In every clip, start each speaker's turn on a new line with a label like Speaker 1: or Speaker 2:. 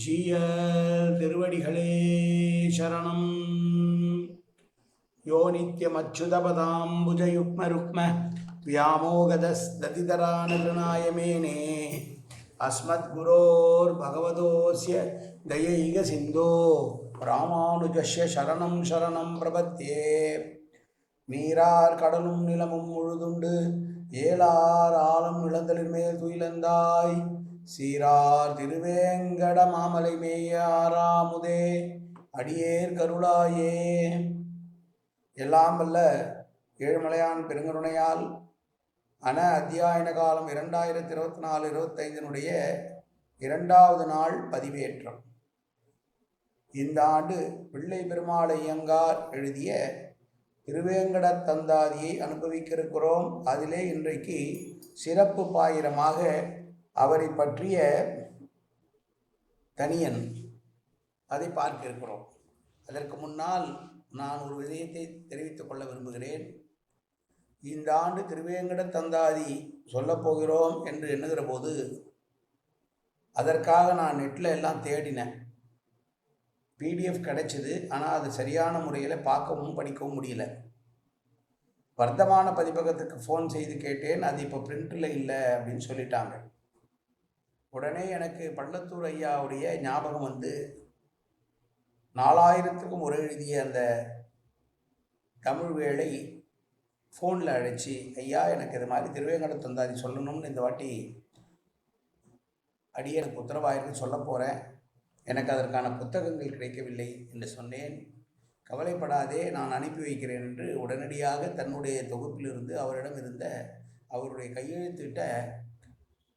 Speaker 1: ஜீய திருவடிகளே சரணம் யோ நித்யமச்சுதபதாம்புஜயுக்மருக்ம व्यामोगदस्ततितरानगृणाय मेने अस्मद्गुरोर्भगवतोऽस्य दयैकसिन्धो ராமானுஜஸ்ய சரணம் சரணம் பிரபத்தியே மீரார் கடலும் நிலமும் முழுதுண்டு ஏலார் ஆலம் இளந்தலின் மேல் துயிலந்தாய் சீரார் திருவேங்கட மாமலை மேயாராமுதே அடியேர் கருளாயே. எல்லாம் வல்ல ஏழுமலையான் பெருங்கருணையால் அன அத்தியாயன காலம் இரண்டாயிரத்தி இருபத்தி நாலு இருபத்தைந்தினுடைய இரண்டாவது நாள் பதிவேற்றம். இந்த ஆண்டு பிள்ளை பெருமாள் ஐயங்கார் எழுதிய திருவேங்கட தந்தாதியை அனுபவிக்க இருக்கிறோம் அதிலே இன்றைக்கு சிறப்பு பாயிரமாக அவரை பற்றிய தனியன் அதை பார்க்க இருக்கிறோம் அதற்கு முன்னால் நான் ஒரு விஷயத்தை தெரிவித்துக் கொள்ள விரும்புகிறேன். இந்த ஆண்டு திருவேங்கட தந்தாதி சொல்லப் போகிறோம் என்று எண்ணுகிற போது அதற்காக நான் நெட்டில் எல்லாம் தேடினேன். பிடிஎஃப் கிடைச்சிது ஆனால் அது சரியான முறையில் பார்க்கவும் படிக்கவும் முடியல. வர்த்தமான பதிப்பகத்துக்கு ஃபோன் செய்து கேட்டேன் அது இப்போ பிரிண்டில் இல்லை அப்படின்னு சொல்லிட்டாங்க. உடனே எனக்கு பள்ளத்தூர் ஐயாவுடைய ஞாபகம் வந்து நாலாயிரத்துக்கும் ஒரு எழுதிய அந்த தமிழ் வேளை ஃபோனில் அழைச்சி ஐயா எனக்கு இது மாதிரி திருவேங்கட தந்தாதி சொல்லணும்னு இந்த வாட்டி அடி எனக்கு உத்தரவாயிருக்கு சொல்ல போகிறேன் எனக்கு அதற்கான புத்தகங்கள் கிடைக்கவில்லை என்று சொன்னேன். கவலைப்படாதே நான் அனுப்பி வைக்கிறேன் என்று உடனடியாக தன்னுடைய தொகுப்பிலிருந்து அவரிடம் இருந்த அவருடைய கையெழுத்திட்ட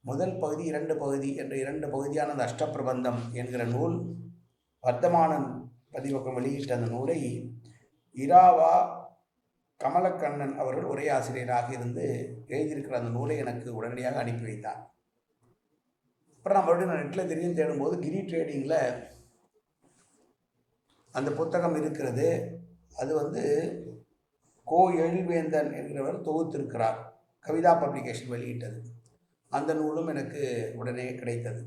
Speaker 1: முதல் பகுதி இரண்டு பகுதி என்ற இரண்டு பகுதியான அந்த அஷ்டப்பிரபந்தம் என்கிற நூல் வர்த்தமானன் பதிவகம் வெளியிட்ட அந்த நூலை இராவா கமலக்கண்ணன் அவர்கள் உரையாசிரியராக இருந்து எழுதியிருக்கிற அந்த நூலை எனக்கு உடனடியாக அனுப்பி வைத்தார். அப்புறம் நான் மறுபடியும் நான் நெட்டில் தெரியும் தேடும்போது கிரி ட்ரேடிங்கில் அந்த புத்தகம் இருக்கிறது. அது வந்து கோ எழில்வேந்தன் என்கிறவர் தொகுத்திருக்கிறார். கவிதா பப்ளிகேஷன் வெளியிட்டது. அந்த நூலும் எனக்கு உடனே கிடைத்தது.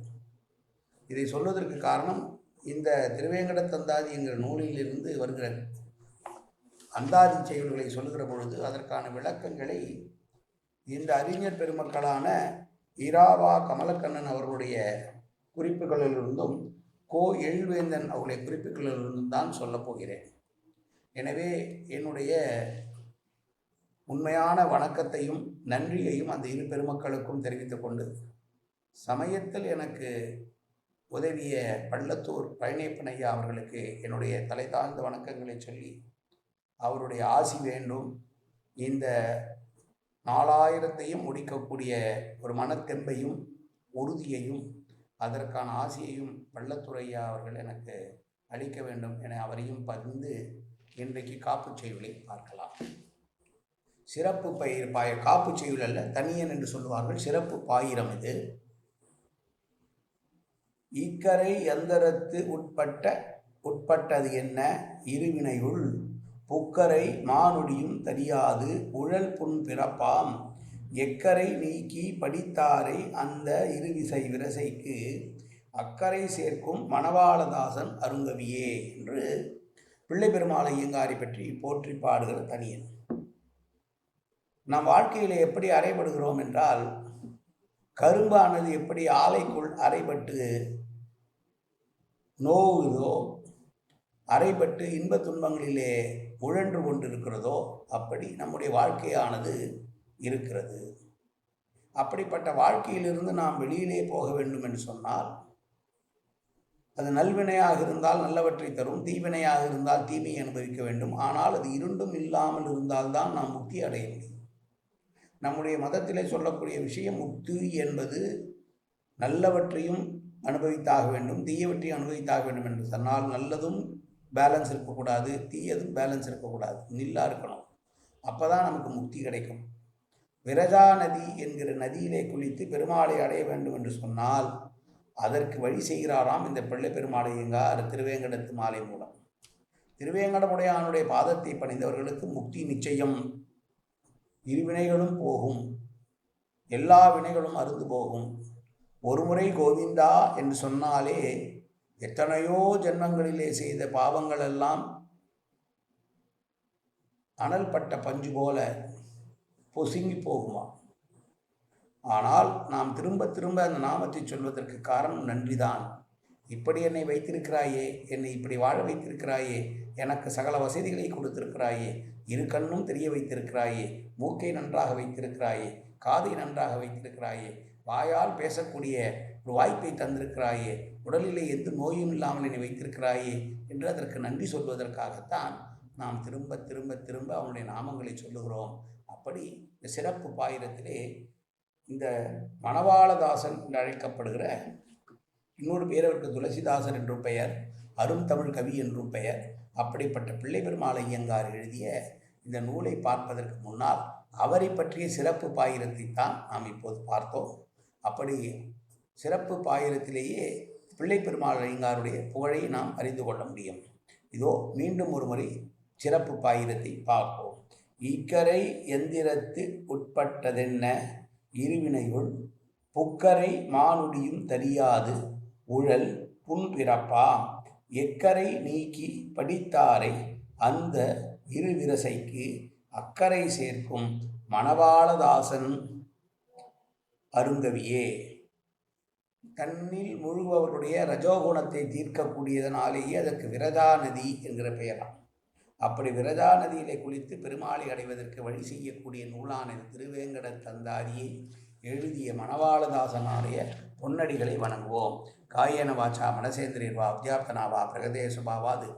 Speaker 1: இதை சொல்வதற்கு காரணம் இந்த திருவேங்கட தந்தாதி என்கிற நூலிலிருந்து வருகிற அந்தாதி செயல்களை சொல்லுகிற பொழுது அதற்கான விளக்கங்களை இந்த அறிஞர் பெருமக்களான இராவா கமலக்கண்ணன் அவர்களுடைய குறிப்புகளிலிருந்தும் கோ எழுவேந்தன் அவருடைய குறிப்புகளிலிருந்தும் தான் சொல்லப் போகிறேன். எனவே என்னுடைய உண்மையான வணக்கத்தையும் நன்றியையும் அந்த இரு பெருமக்களுக்கும் தெரிவித்துக் கொண்டு சமயத்தில் எனக்கு உதவிய பள்ளத்தூர் பழனியப்பனையா அவர்களுக்கு என்னுடைய தலை தாழ்ந்த வணக்கங்களை சொல்லி அவருடைய ஆசி வேண்டும். இந்த நாலாயிரத்தையும் முடிக்கக்கூடிய ஒரு மனத்தெம்பையும் உறுதியையும் அதற்கான ஆசையையும் பள்ளத்துறையா அவர்கள் எனக்கு அளிக்க வேண்டும் என அவரையும் பகிர்ந்து இன்றைக்கு காப்பு செய்வதை பார்க்கலாம். சிறப்பு பயிர் பாய காப்பு செய்யுள் அல்ல தனியன் என்று சொல்லுவார்கள். சிறப்பு பாயிரம் இது. இக்கரை எந்தரத்து உட்பட்ட உட்பட்டது என்ன? இருவினையுள். புக்கரை மானுடியும் தெரியாது உழல் புண் பிறப்பாம். எக்கரை நீக்கி படித்தாரை அந்த இருவிசை விரசைக்கு. அக்கறை சேர்க்கும் மணவாளதாசன் அருங்கவியே என்று பிள்ளை பெருமாள் ஐயங்காரை பற்றி போற்றி பாடுகிற தனியன். நம் வாழ்க்கையில் எப்படி அறைபடுகிறோம் என்றால் கரும்பானது எப்படி ஆலைக்குள் அறைபட்டு நோவுதோ அறைபட்டு இன்ப துன்பங்களிலே உழன்று கொண்டிருக்கிறதோ அப்படி நம்முடைய வாழ்க்கையானது இருக்கிறது. அப்படிப்பட்ட வாழ்க்கையிலிருந்து நாம் வெளியிலே போக வேண்டும் என்று சொன்னால் அது நல்வினையாக இருந்தால் நல்லவற்றை தரும் தீவினையாக இருந்தால் தீமையை அனுபவிக்க வேண்டும். ஆனால் அது இருண்டும் இல்லாமல் இருந்தால்தான் நாம் முக்தி அடைய முடியும். நம்முடைய மதத்திலே சொல்லக்கூடிய விஷயம் முக்தி என்பது நல்லவற்றையும் அனுபவித்தாக வேண்டும் தீயவற்றையும் அனுபவித்தாக வேண்டும் என்று சொன்னால் நல்லதும் பேலன்ஸ் இருக்கக்கூடாது தீயதும் பேலன்ஸ் இருக்கக்கூடாது. நில்லாக இருக்கணும். அப்போ தான் நமக்கு முக்தி கிடைக்கும். விரஜா நதி என்கிற நதியிலே குளித்து பெருமாளை அடைய வேண்டும் என்று சொன்னால் அதற்கு வழி செய்கிறாராம் இந்த பிள்ளை பெருமாளை எங்கார்? திருவேங்கடத்து மாலை மூலம். திருவேங்கடமுடையானுடைய பாதத்தை பணிந்தவர்களுக்கு முக்தி நிச்சயம். இருவினைகளும் போகும். எல்லா வினைகளும் அறுந்து போகும். ஒருமுறை கோவிந்தா என்று சொன்னாலே எத்தனையோ ஜென்மங்களிலே செய்த பாவங்கள் எல்லாம் அனல் பட்ட பஞ்சு போல பொசுங்கி போகுமா? ஆனால் நாம் திரும்ப திரும்ப அந்த நாமத்தை சொல்வதற்கு காரணம் நன்றிதான். இப்படி என்னை வைத்திருக்கிறாயே என்னை இப்படி வாழ வைத்திருக்கிறாயே எனக்கு சகல வசதிகளை கொடுத்திருக்கிறாயே இரு கண்ணும் தெரிய வைத்திருக்கிறாயே மூக்கை நன்றாக வைத்திருக்கிறாயே காதை நன்றாக வைத்திருக்கிறாயே வாயால் பேசக்கூடிய ஒரு வாய்ப்பை தந்திருக்கிறாயே உடலிலே எந்த நோயும் இல்லாமல் என்னை வைத்திருக்கிறாயே என்று அதற்கு நன்றி சொல்வதற்காகத்தான் நாம் திரும்ப திரும்ப திரும்ப அவனுடைய நாமங்களை சொல்லுகிறோம். அப்படி இந்த சிறப்பு பாயிரத்திலே இந்த மணவாளதாசன் என்று அழைக்கப்படுகிற இன்னொரு பேர் அவருக்கு துளசிதாசன் என்றும் பெயர் அரும் தமிழ் கவி என்றும் பெயர். அப்படிப்பட்ட பிள்ளை பெருமாள் ஐயங்கார் எழுதிய இந்த நூலை பார்ப்பதற்கு முன்னால் அவரை பற்றிய சிறப்பு பாயிரத்தை தான் நாம் இப்போது பார்த்தோம். அப்படி சிறப்பு பாயிரத்திலேயே பிள்ளை பெருமாள் ஐயங்காருடைய புகழை நாம் அறிந்து கொள்ள முடியும். இதோ மீண்டும் ஒரு முறை சிறப்பு பாயிரத்தை பார்ப்போம். இக்கரை எந்திரத்து உட்பட்டதென்ன? இருவினையுள் புக்கரை மானுடியும் தெரியாது. உழல் புன்பிறப்பா? எக்கரை நீக்கி படித்தாரை அந்த இருவிரசைக்கு அக்கறை சேர்க்கும் மணவாளதாசன் அருங்கவியே தன்னில் முழுபவருடைய ரஜோகுணத்தை தீர்க்கக்கூடியதனாலேயே அதற்கு விரதா நதி என்கிற பெயராம். அப்படி விரதா நதியிலே குளித்து பெருமாளை அடைவதற்கு வழி செய்யக்கூடிய நூலானது திருவேங்கட தந்தாரியை எழுதிய மணவாளதாசனாருடைய பொன்னடிகளை வணங்குவோம். காயன வாச்சா மனசேந்திரியர்வா அத்தியாப்தனாவா பிரகதேசுபாவாது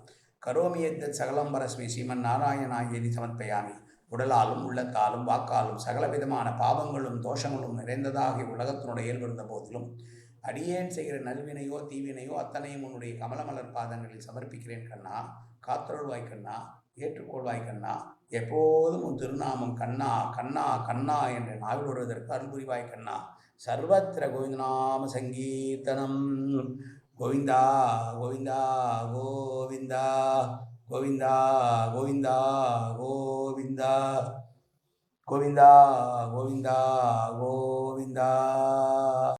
Speaker 1: கரோமியத்த சகலம்பரஸ்மி ஸ்ரீமன் நாராயணாயதி சமர்ப்பயாமி. உடலாலும் உள்ளத்தாலும் வாக்காலும் சகல விதமான பாவங்களும் தோஷங்களும் நிறைந்ததாகி உலகத்தினுடைய இயல்பிருந்த போதிலும் அடியேன் செய்கிற நல்வினையோ தீவினையோ அத்தனையும் உன்னுடைய கமலமலர் பாதங்களில் சமர்ப்பிக்கிறேன் கண்ணா. காத்தருள்வாய் கண்ணா. ஏற்றுக்கொள்வாய் கண்ணா எப்போதும் உன் திருநாமம் கண்ணா கண்ணா கண்ணா என்று நாவில் வருவதற்கு அன்புரிவாய் கண்ணா சர்வத்திர கோவிந்தநாம சங்கீர்த்தனம். கோவிந்தா கோவிந்தா கோவிந்தா கோவிந்தா கோவிந்தா கோவிந்தா. கோவிந்தா கோவிந்தா கோவிந்தா.